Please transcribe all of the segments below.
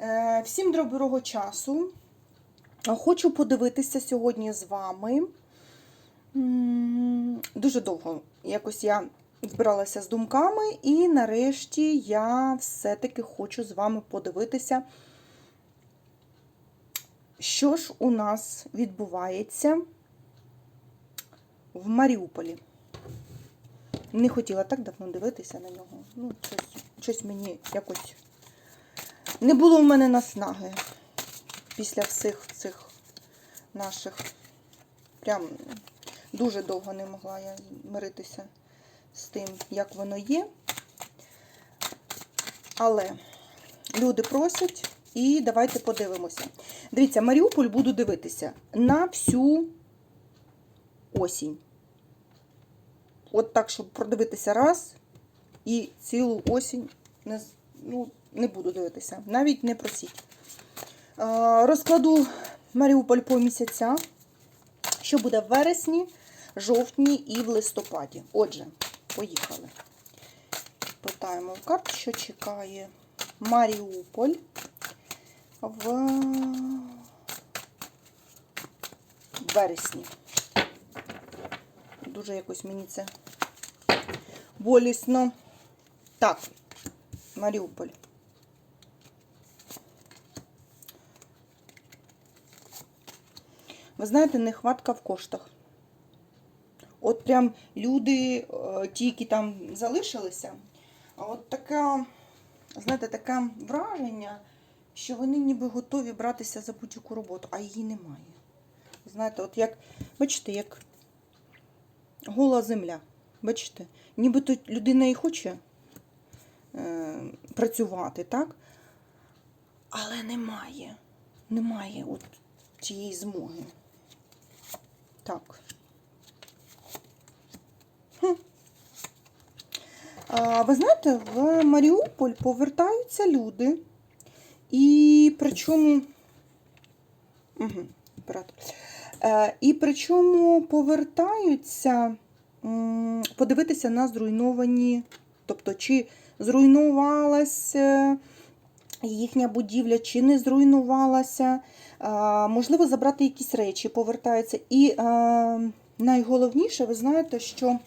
Е, Всім доброго часу. Хочу подивитися сьогодні з вами. Дуже довго якось я збиралася з думками, і нарешті я все-таки хочу з вами подивитися, що ж у нас відбувається в Маріуполі. Не хотіла так давно дивитися на нього. Ну, щось, щось мені якось не було в мене наснаги після всіх цих наших. Прям дуже довго не могла я миритися з тим, як воно є. Але люди просять, і давайте подивимося. Дивіться, Маріуполь буду дивитися на всю осінь. От так, щоб продивитися раз і цілу осінь ну, не буду дивитися. Навіть не просіть. Е, Розкладу Маріуполь по місяця, що буде в вересні, жовтні і в листопаді. Отже, поїхали. Питаємо в карт, що чекає Маріуполь в вересні. Дуже якось мені це болісно. Так, Маріуполь. Ви знаєте, нехватка в коштах. От прям люди, е, ті, які там залишилися, от така, знаєте, таке враження, що вони ніби готові братися за будь-яку роботу, а її немає. Знаєте, от як, бачите, як гола земля. Бачите, нібито людина і хоче е, працювати, так? Але немає. Немає от цієї змоги. Так. Ви знаєте, в Маріуполь повертаються люди. І причому. Угу, оператор. Е, і причому повертаються подивитися на зруйновані, тобто, чи зруйнувалася їхня будівля, чи не зруйнувалася. Можливо, забрати якісь речі, повертаються. І найголовніше, ви знаєте, що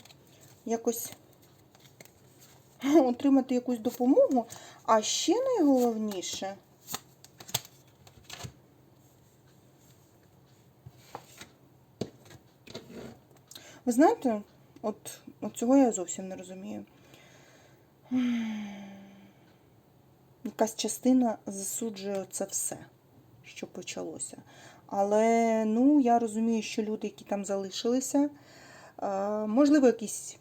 якось отримати якусь допомогу. А ще найголовніше. Ви знаєте, от, от цього я зовсім не розумію. Якась частина засуджує це все, що почалося. Але ну, я розумію, що люди, які там залишилися, е, можливо, якісь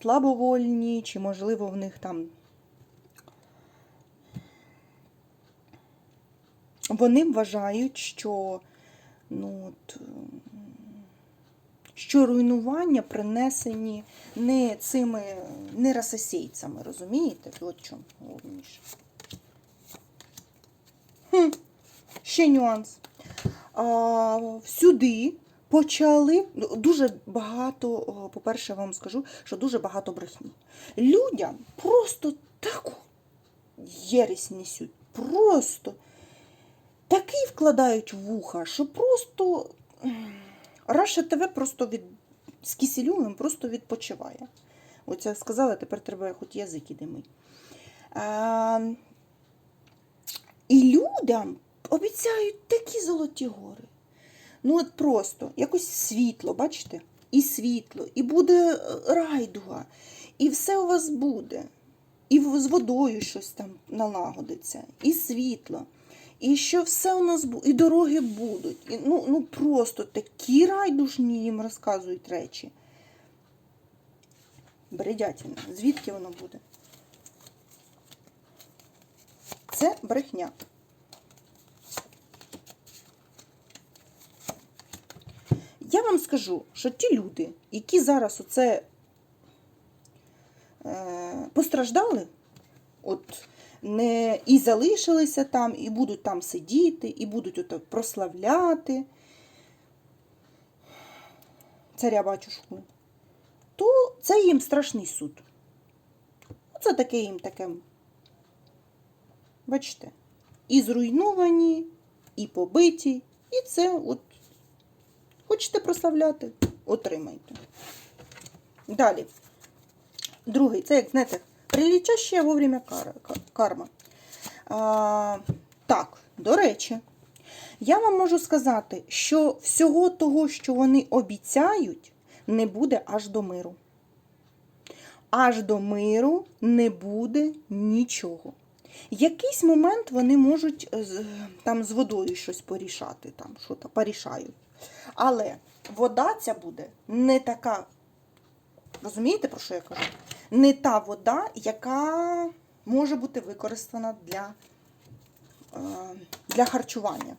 слабовольні, чи, можливо, в них там. Вони вважають, що ну, от, що руйнування принесені не цими не расосійцями, розумієте? От чому головніше. Хм, ще нюанс. А, сюди почали ну, дуже багато, по-перше, вам скажу, що дуже багато брехні. Людям просто таку єресь несуть. Просто такий вкладають вуха, що просто. Раша ТВ просто від з кисельовим просто відпочиває. Оце сказала, тепер треба хоч язик іде мить. А, і людям обіцяють такі золоті гори. Ну, от просто якось світло, бачите? І світло, і буде е, райдуга, і все у вас буде. І з водою щось там налагодиться, і світло. І що все у нас буде, і дороги будуть. І, ну, ну просто такі райдушні їм розказують речі. Бредятина. Звідки воно буде? Це брехня. Я вам скажу, що ті люди, які зараз оце е, постраждали, от не і залишилися там, і будуть там сидіти, і будуть ото прославляти царя батюшку, то це їм страшний суд. Оце таке їм таке. Бачите? і зруйновані, і побиті. І це от хочете прославляти, отримайте. Далі. Другий, це як знаєте, прилічаща вовремя карма. А, так, до речі, я вам можу сказати, що всього того, що вони обіцяють, не буде аж до миру. Аж до миру не буде нічого. Якийсь момент вони можуть е, там з водою щось порішати, там що то порішають. Але вода ця буде не така. Розумієте, про що я кажу? Не та вода, яка може бути використана для, е, для харчування.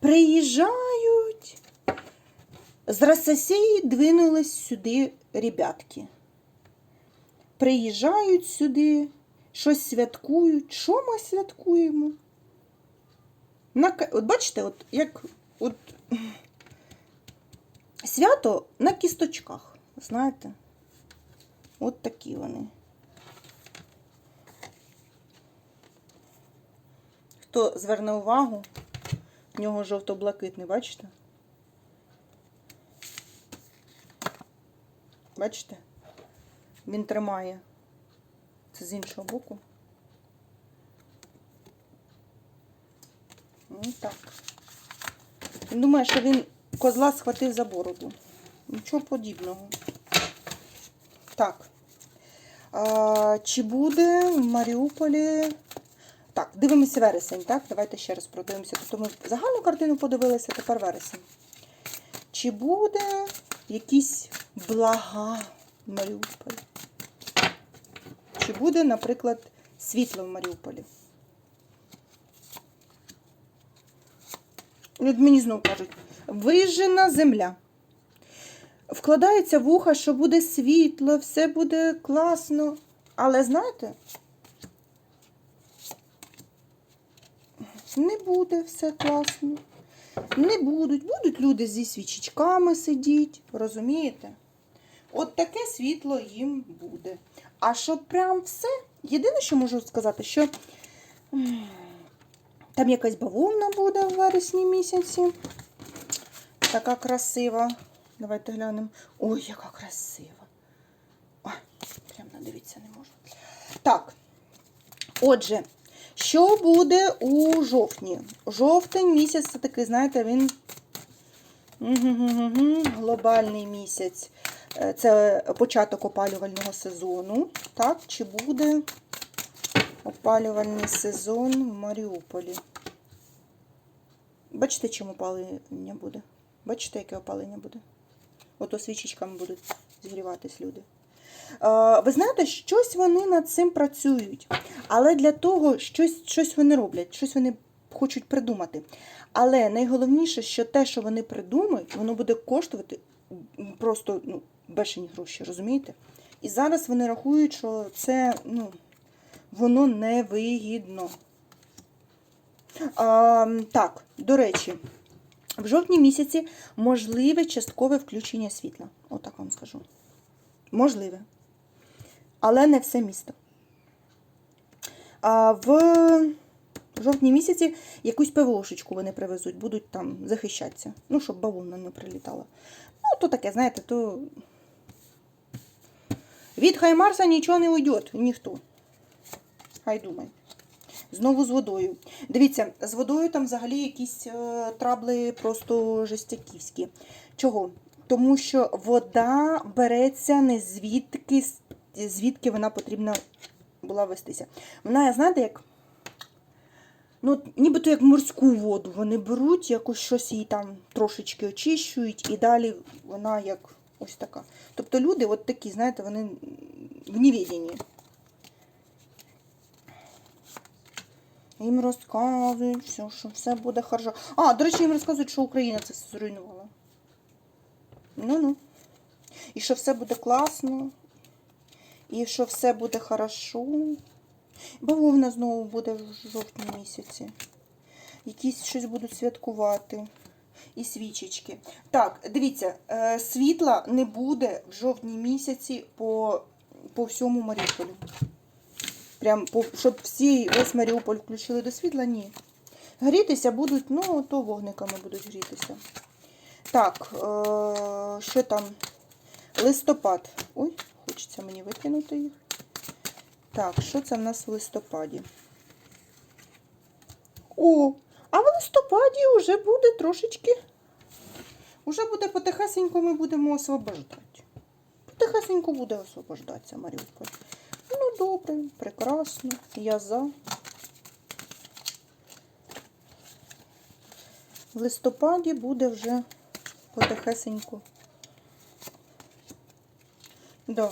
Приїжджають. З Рососії двинулись сюди ребятки. Приїжджають сюди, щось святкують. Що ми святкуємо? На, от бачите, от як от, свято на кісточках, знаєте? От такі вони. Хто зверне увагу, в нього жовто-блакитний, бачите? Бачите? Він тримає. Це з іншого боку. Ну так. Він думає, що він козла схватив за бороду. Нічого подібного. Так. А, чи буде в Маріуполі. Так, дивимося вересень, так? Давайте ще раз продивимося. Тобто ми загальну картину подивилися, тепер вересень. Чи буде якісь блага в Маріуполі? Чи буде, наприклад, світло в Маріуполі? От мені знову кажуть, вижжена земля. Вкладається в уха, що буде світло, все буде класно. Але знаєте, не буде все класно. Не будуть. Будуть люди зі свічечками сидіти, розумієте? От таке світло їм буде. А щоб прям все, єдине, що можу сказати, що там якась бавовна буде в вересні місяці. Така красива. Давайте глянемо. Ой, яка красива. Ой, прям надивитися не можу. Так. Отже, що буде у жовтні? Жовтень місяць це такий, знаєте, він глобальний місяць. Е, Це початок опалювального сезону. Так, чи буде опалювальний сезон в Маріуполі? Бачите, чим опалення буде? Бачите, яке опалення буде? Ото свічечками будуть зігріватись люди. Е, Ви знаєте, щось вони над цим працюють. Але для того щось, щось вони роблять, щось вони хочуть придумати. Але найголовніше, що те, що вони придумають, воно буде коштувати просто ну, бешені гроші, розумієте? І зараз вони рахують, що це ну, воно невигідно. А, так, до речі, в жовтні місяці можливе часткове включення світла. Отак вам скажу. Можливе. Але не все місто. А в жовтні місяці якусь ПВОшечку вони привезуть, будуть там захищатися. Ну, щоб бавовна не прилітала. Ну, то таке, знаєте, то. Від Хаймарса нічого не уйде, ніхто. Хай думає. Знову з водою. Дивіться, з водою там взагалі якісь е, трабли просто жестяківські. Чого? Тому що вода береться не звідки, звідки вона потрібна була вестися. Вона, знаєте, як. Ну, нібито як морську воду. Вони беруть, якось щось її там трошечки очищують, і далі вона як ось така. Тобто люди от такі, знаєте, вони в невіденні. Їм розказують, все, що все буде хорошо. А, до речі, їм розказують, що Україна це все зруйнувала. Ну-ну. І що все буде класно. І що все буде хорошо. Бавовна знову буде в жовтні місяці. Якісь щось будуть святкувати. І свічечки. Так, дивіться, е, світла не буде в жовтні місяці по по всьому Маріуполю. Прям по, щоб всі весь Маріуполь включили до світла, ні. Грітися будуть, ну, то вогниками будуть грітися. Так, е- що там? Листопад. Ой, хочеться мені викинути їх. Так, що це в нас в листопаді? О, а в листопаді вже буде трошечки. Уже буде потихесенько ми будемо освобождати. Потихесенько буде освобождатися Маріуполь. Ну, добре, прекрасно. Я за. В листопаді буде вже потихесенько. Да.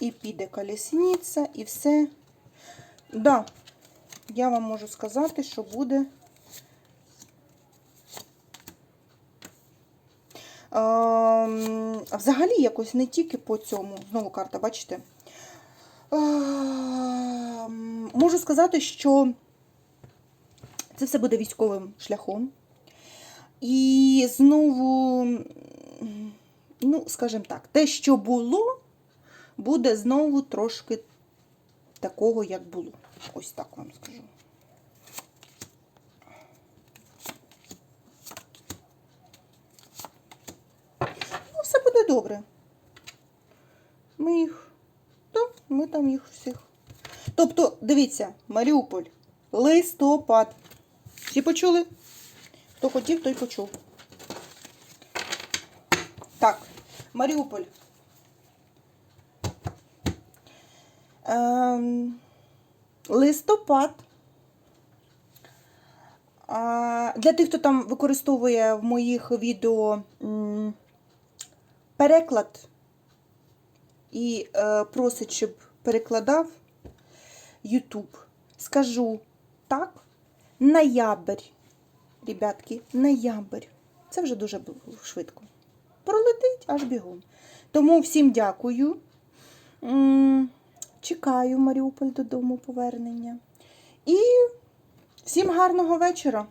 І піде колісниця, і все. Да, я вам можу сказати, що буде. Ем, взагалі якось не тільки по цьому. Знову карта, бачите? Ем, Можу сказати, що це все буде військовим шляхом. І знову, ну, скажімо так, те, що було, буде знову трошки такого, як було. Ось так вам скажу. Ну, все буде добре. Ми їх. Так, ми там їх всіх. Тобто, дивіться, Маріуполь, листопад. Всі почули? Хто хотів, той почув. Так, Маріуполь. Ем, листопад. Для тих, хто там використовує в моїх відео переклад і е, просить, щоб перекладав YouTube, скажу так, ноябрь, ребятки, ноябрь. Це вже дуже швидко. Пролетить аж бігом. Тому всім дякую. Чекаю Маріуполь додому повернення. І всім гарного вечора.